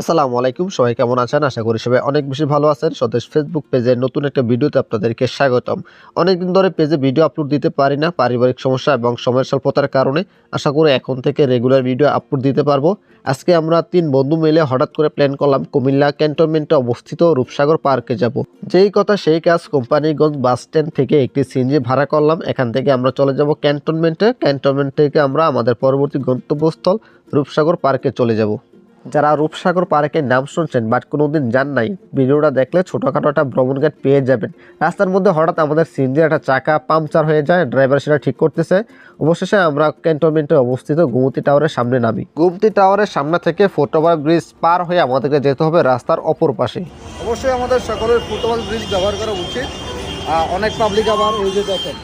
আসসালামু আলাইকুম। সবাই কেমন আছেন? আশা করি সবাই অনেক বেশি ভালো আছেন। স্বদেশ ফেসবুক পেজের নতুন একটা ভিডিওতে আপনাদেরকে স্বাগতম। অনেকদিন ধরে পেজে ভিডিও আপলোড দিতে পারি না, পারিবারিক সমস্যা এবং সময়ের স্বল্পতার কারণে। আশা করি এখন থেকে রেগুলার ভিডিও আপলোড দিতে পারব। আজকে আমরা তিন বন্ধু মিলে হঠাৎ করে প্ল্যান করলাম কুমিল্লা ক্যান্টনমেন্টে অবস্থিত রূপসাগর পার্কে যাব। যেই কথা সেই কাজ কোম্পানিগঞ্জ বাস স্ট্যান্ড থেকে একটি সিএনজি ভাড়া করলাম। এখান থেকে আমরা চলে যাব ক্যান্টনমেন্টে ক্যান্টনমেন্ট থেকে আমরা আমাদের পরবর্তী গন্তব্যস্থল রূপসাগর পার্কে চলে যাব। যারা রূপসাগর পার্কের নাম শুনছেন বাট কোনোদিন যান নাই, ভিডিওটা দেখলে ছোটোখাটো একটা ভ্রমণ গাইড পেয়ে যাবেন। রাস্তার মধ্যে হঠাৎ আমাদের সিনজির একটা চাকা পাংচার হয়ে যায়, ড্রাইভার সেটা ঠিক করতেছে। অবশেষে আমরা ক্যান্টনমেন্টে অবস্থিত গুমতি টাওয়ারের সামনে নামি। গুমতি টাওয়ারের সামনে থেকে ফুটওভার ব্রিজ পার হয়ে আমাদেরকে যেতে হবে রাস্তার অপর পাশে। অবশ্যই আমাদের সকলের ফুটবল ব্রিজ ব্যবহার করা উচিত। অনেক পাবলিক আবার এই যে দেখেন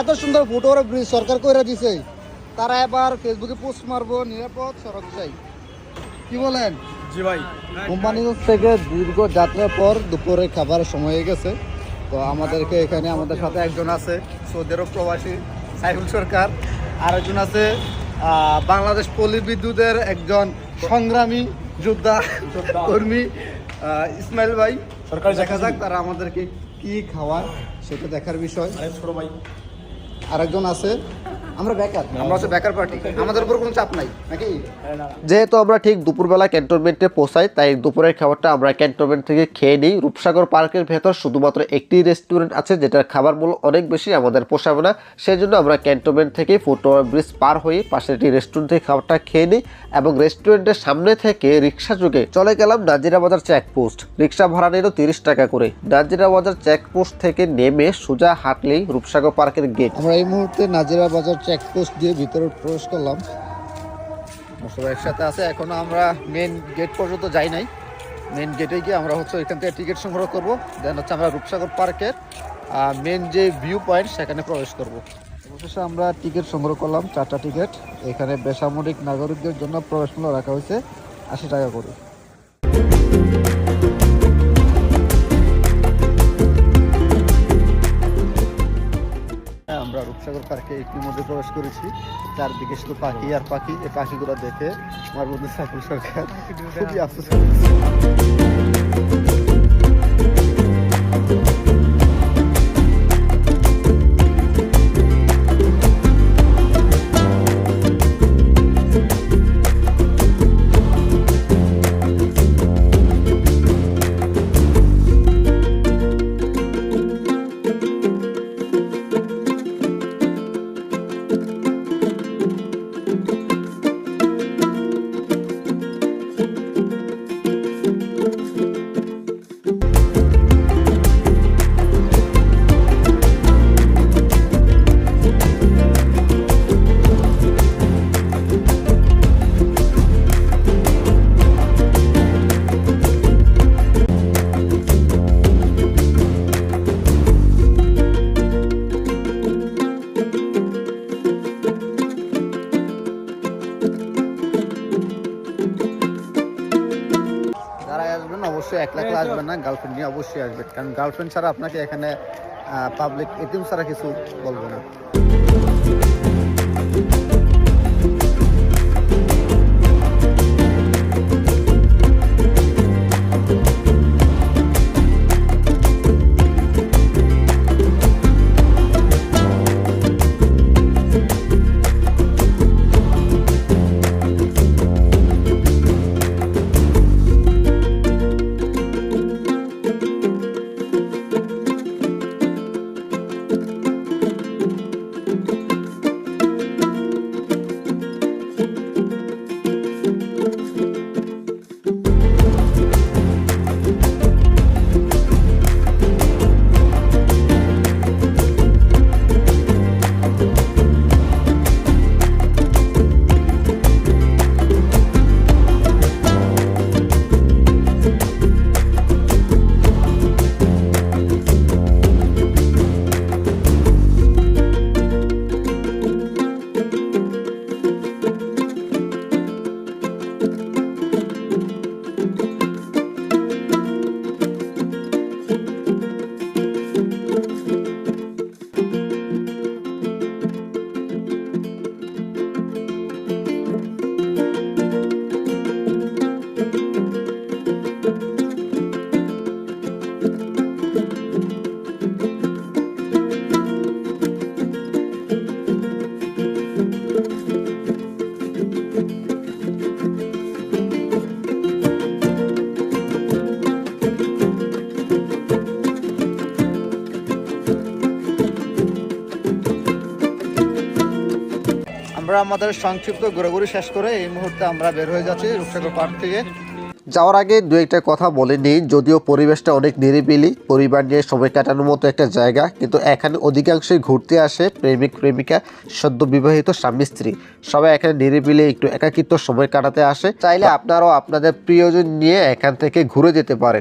এত সুন্দর ফুটওভার ব্রিজ সরকার কইরা দিছে। তারা এবার ফেসবুকে পোস্ট মারবো নিরাপদ সড়ক চাই কি বলেন? জি ভাই। কোম্পানিগঞ্জ থেকে দীর্ঘ যাত্রার পর দুপুরে খাবার সময় হয়ে গেছে। তো আমাদেরকে এখানে আমাদের সাথে একজন আছে সৌদিরও প্রবাসী সাইফুল সরকার। আর একজন আছে বাংলাদেশ পল্লী বিদ্যুতের একজন সংগ্রামী যোদ্ধা কর্মী ইসমাইল ভাই। সরকার দেখা যাক তারা আমাদেরকে কি খাওয়ায় সেটা দেখার বিষয়। ছোট ভাই। আরেকজন আছে। আমরা বেকার। আমরা হচ্ছে বেকার পার্টি আমাদের উপর কোনো চাপ নাই নাকি? যেহেতু আমরা ঠিক দুপুরবেলা ক্যান্টনমেন্টে পৌঁছাই তাই দুপুরের খাবারটা আমরা ক্যান্টনমেন্ট থেকে খেয়ে নিই। রূপসাগর পার্কের ভেতর শুধুমাত্র একটি রেস্টুরেন্ট আছে যেটার খাবার মূল্য অনেক বেশি আমাদের পোষাবে না। সেই জন্য আমরা ক্যান্টনমেন্ট থেকে ফুটওভার ব্রিজ পার হয়ে পাশে একটি রেস্টুরেন্ট থেকে খাবারটা খেয়ে নিই এবং রেস্টুরেন্টের সামনে থেকে রিক্সা যুগে চলে গেলাম নাজিরা বাজার চেকপোস্ট রিক্সা ভাড়া নিল তিরিশ টাকা করে। নাজিরা বাজার চেকপোস্ট থেকে নেমে সোজা হাঁটলেই রূপসাগর পার্কের গেট আমরা এই মুহূর্তে নাজিরা বাজার চেকপোস্ট দিয়ে ভিতরে প্রবেশ করলাম। সবাই একসাথে আছে। এখনও আমরা মেন গেট পর্যন্ত যাই নাই। মেন গেটে গিয়ে আমরা হচ্ছে এখান থেকে টিকিট সংগ্রহ করব। দেন হচ্ছে আমরা রূপসাগর পার্কের মেন যে ভিউ পয়েন্ট সেখানে প্রবেশ করব। অবশেষে আমরা টিকিট সংগ্রহ করলাম, চারটা টিকিট এখানে বেসামরিক নাগরিকদের জন্য প্রবেশ মূল্য রাখা হয়েছে আশি টাকা করে। রূপসাগর মধ্যে প্রবেশ করেছি। চারদিকে শুধু পাখি আর পাখি, এই পাখিগুলো দেখে আমার বন্ধু সাইফুল সরকার খুবই আফসোস অবশ্যই এক লাখ আসবেন না গার্লফ্রেন্ড নিয়ে অবশ্যই আসবেন। কারণ গার্লফ্রেন্ড ছাড়া আপনাকে এখানে পাবলিক এটিএম ছাড়া কিছু বলবে না। আমরা আমাদের সংক্ষিপ্ত ঘোরাঘুরি শেষ করে এই মুহূর্তে আমরা বের হয়ে যাচ্ছি রূপসাগর পার্ক থেকে। যাওয়ার আগে দু একটা কথা বলে নিই, যদিও পরিবেশটা অনেক নিরিবিলি, পরিবার নিয়ে সময় কাটানোর মতো একটা জায়গা, কিন্তু এখানে অধিকাংশই ঘুরতে আসে প্রেমিক, প্রেমিকা, সদ্য বিবাহিত স্বামী, স্ত্রী। সবাই এখানে নিরিবিলি, একটু একাকিত্ব সময় কাটাতে আসে। চাইলে আপনারাও আপনাদের প্রিয়জন নিয়ে এখান থেকে ঘুরে যেতে পারেন।